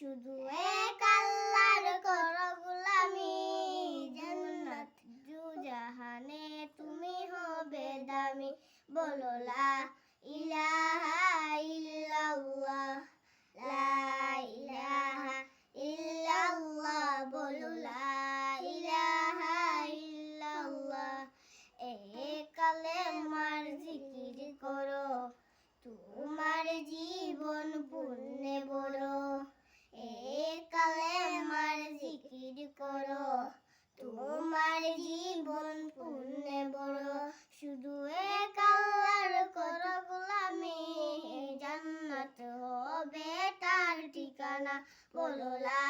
শুধু এক আল্লাহর কর গোলামি। জান্নাত জাহানে তুমি হবে দামি। বলো লা জীবন পুণ্যে বড়। শুধু এক আল্লাহর কত গোলামি, জান্নাত হবে তার ঠিকানা। বলো, লা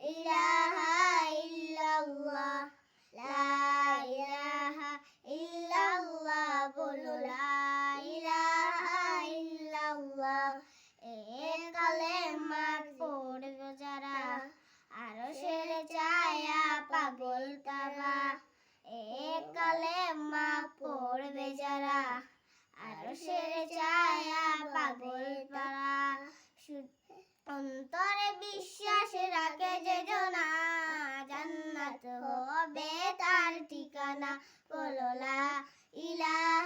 ইলাহা ইল্লাল্লাহ, লা ছায়া পাগল তারা। অন্তরে বিশ্বাস রাখে যে জনা, জান্নাত হবে তার ঠিকানা, বলো লা ইলাহা